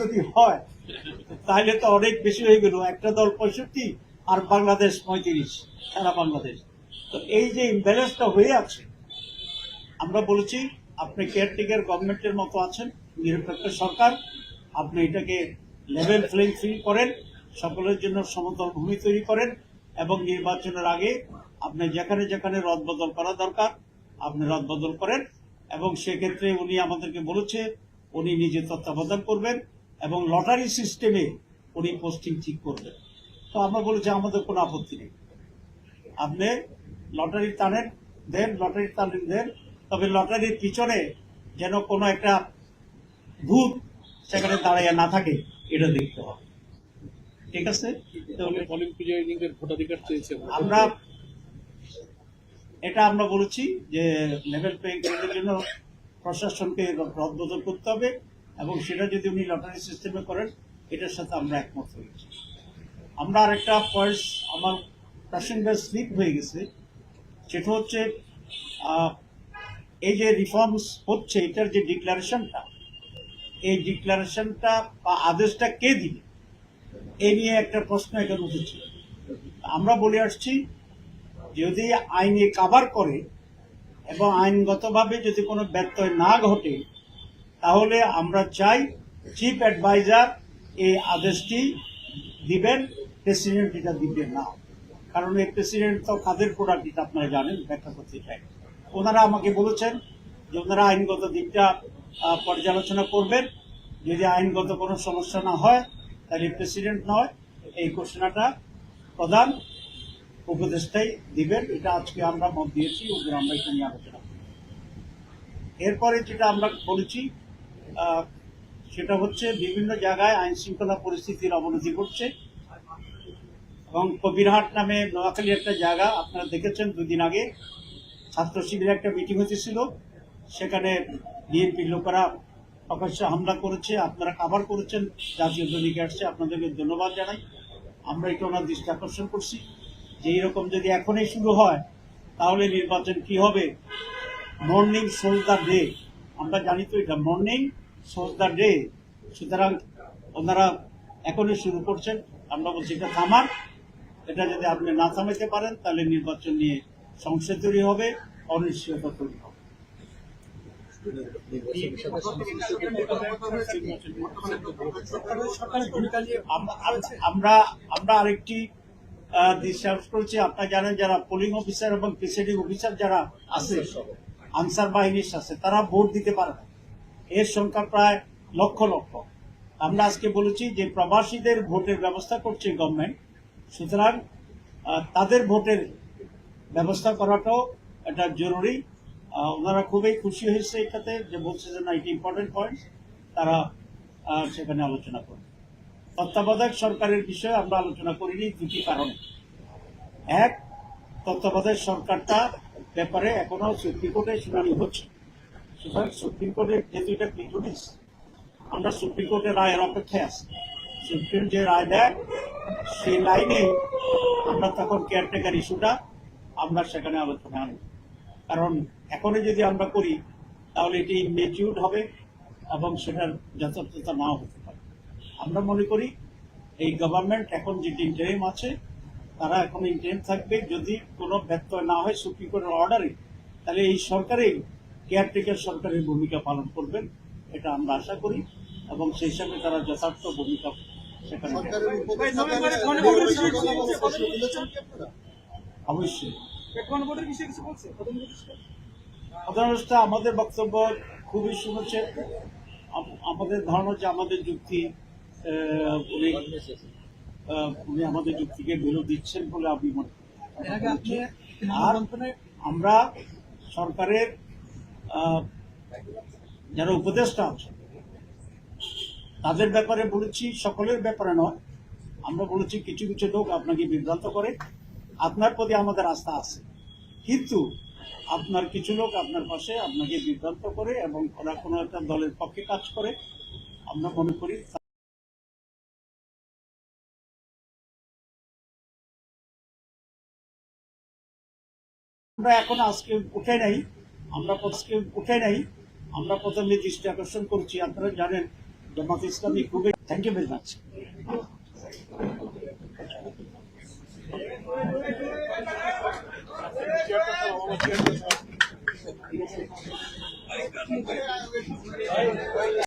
যদি হয়, তাহলে তো অনেক বেশি হয়ে গেল। একটা দল পঁয়ষট্টি আর বাংলাদেশ পঁয়ত্রিশ, সারা বাংলাদেশ। তো এই যে ইমব্যালেন্সটা হয়ে আছে, আমরা বলেছি, আপনি কেয়ারটেকার গভর্নমেন্টের মতো আছেন, নিরপেক্ষ সরকার, আপনি এটাকে লেভেল প্লেইং ফিল্ড করেন, সকলের জন্য সমতল ভূমি তৈরি করেন, এবং নির্বাচনের আগে আপনি যেখানে যেখানে রদবদল করা দরকার, আপনি রদবদল করেন, এবং সেক্ষেত্রে উনি আমাদেরকে বলেছে, উনি নিজে তত্ত্বাবধান করবেন এবং লটারি সিস্টেমে উনি পোস্টিং ঠিক করবেন। তো আমরা বলেছি আমাদের কোনো আপত্তি নেই। আপনি লটারি টানেন দেন লটারি টানেন দেন তবে লটারির পিছনে যেন কোনো একটা ভূত সেখানে দাঁড়াইয়া না থাকে এটা দেখতে হবে। ঠিক আছে? তাহলে ভোটাধিকার চেয়েছে। আমরা এটা আমরা বলেছি যে লেভেল প্লেইং ফিল্ডের জন্য প্রশাসনকে রদবদল করতে হবে। এবং সেটা যদি উনি লটারি সিস্টেমে করেন, এটার সাথে আমরা একমত হয়েছি আমরা আরেকটা পয়েন্ট আমার প্যাসেঞ্জার স্লিপ হয়ে গেছে। সেটা হচ্ছে এই যে রিফর্মস হচ্ছে, এটার যে ডিক্লারেশনটা এই ডিক্লারেশনটা বা আদেশটা কে দিবে? এই নিয়ে একটা প্রশ্ন এখানে উঠেছে। আমরা বলে আসছি, যদি আইনে কাভার করে এবং আইনগতভাবে যদি কোনো ব্যত্যয় না ঘটে তাহলে আমরা চাই চিফ অ্যাডভাইজার এই আদেশটি দিবেন প্রেসিডেন্ট এটা দিবেন না। কারণ এই প্রেসিডেন্ট তো কাদের প্রোডাক্ট এটা আপনারা জানেন, ব্যাখ্যা করতে চাই। ওনারা আমাকে বলেছেন যে ওনারা আইনগত দিকটা পর্যালোচনা করবেন। যদি আইনগত কোনো সমস্যা না হয়, তাহলে প্রেসিডেন্ট নয়। এই ঘোষণাটা প্রধান উপদেষ্টাই দিবেন। এটা আজকে আমরা মত দিয়েছি, ওদের আমরা এটা নিয়ে আলোচনা করি এরপরে যেটা আমরা বলেছি সেটা হচ্ছে বিভিন্ন জায়গায় আইন শৃঙ্খলা পরিস্থিতির অবনতি ঘটছে। এবং কবিরহাট নামে নোয়াখালী একটা জায়গা, আপনারা দেখেছেন দুদিন আগে। ছাত্র শিবিরের একটা মিটিং হতেছিল সেখানে বিএনপির লোকেরা প্রকাশ্যে হামলা করেছে। আপনারা কাভার করেছেন। জাতীয় দৈনিকে আসছে। আপনাদেরকে ধন্যবাদ জানাই। আমরা এটা ওনার দৃষ্টি আকর্ষণ করছি। যে এইরকম যদি এখনই শুরু হয়, তাহলে নির্বাচন কি হবে? মর্নিং সোজ দ্য ডে আমরা জানি তো এটা মর্নিং দ্য ডে সুতরাং ওনারা এখনই শুরু করছেন। আমরা বলছি এটা থামার এটা যদি আপনি না থামাইতে পারেন, তাহলে নির্বাচন নিয়ে সংশয় তৈরি হবে, অনিশ্চয়তা তৈরি হবে। আম- আম- আমরা আমরা আরেকটি আপনারা জানেন যারা পোলিং অফিসার এবং প্রিসাইডিং অফিসার যারা আছে আনসার বাহিনীর সাথে। তারা ভোট দিতে পারে না। এর সংখ্যা প্রায় লক্ষ লক্ষ। আমরা আজকে বলেছি যে প্রবাসীদের ভোটের ব্যবস্থা করছে গভর্নমেন্ট সুতরাং তাদের ভোটের ব্যবস্থা করাটাও এটা জরুরি। ওনারা খুবই খুশি হয়েছে এটাতে যে বলছে যে না, এটি ইম্পর্টেন্ট পয়েন্ট তারা সেখানে আলোচনা করবে। তত্ত্বাবধায়ক সরকারের বিষয়ে আমরা আলোচনা করিনি, দুটি কারণে। এক, তত্ত্বাবধায়ক সরকারটা ব্যাপারে এখনও সুপ্রিম কোর্টে শুনানি হচ্ছে। সুতরাং সুপ্রিম কোর্টের যেহেতু এটা পিটুনিস আমরা সুপ্রিম কোর্টের রায়ের অপেক্ষায় আছি। সুপ্রিম যে রায় দেয়, সেই লাইনে আমরা তখন কেয়ারটেকার ইস্যুটা আমরা সেখানে আলোচনা আনব কারণ এখনই যদি আমরা করি, তাহলে এটি মেচিউড হবে এবং সেটার যথার্থতা নাও হতে পারে। আমরা মনে করি, এই গভর্নমেন্ট এখন যে ইন্টারিম আছে তারা এখন ইন্টারিম থাকবে। যদি কোনো ব্যত্যয় না হয় সুপ্রিম কোর্টের অর্ডারে তাহলে এই সরকারেই কেয়ারটেকার সরকারের ভূমিকা পালন করবেন এটা আমরা আশা করি। এবং সেই সঙ্গে তারা যথার্থ ভূমিকা সেখানে আপনারা? অবশ্যই? সাধারণত আমাদের বক্তব্য খুবই শুনেছে আমাদের ধারণা যে আমাদের যুক্তি উনি আমাদের যুক্তিকে ভ্যালু দিচ্ছেন বলে আমি মনে আর আমরা সরকারের যারা উপদেষ্টা আছে তাদের ব্যাপারে বলেছি সকলের ব্যাপারে নয়। আমরা বলেছি কিছু কিছু লোক আপনাকে বিভ্রান্ত করে। আপনার প্রতি আমাদের আস্থা আছে। কিন্তু আপনার কিছু লোক আপনার পাশে আপনাকে বিভ্রান্ত করে এবং ওরা কোনো একটা দলের পক্ষে কাজ করে। আমরা মনে করি আমরা এখন আজকে উঠে নাই, আমরা আজকে উঠে নাই, আমরা প্রথমে দৃষ্টি আকর্ষণ করছি, আপনারা জানেন, জামাত ইসলামী খুবই thank you very much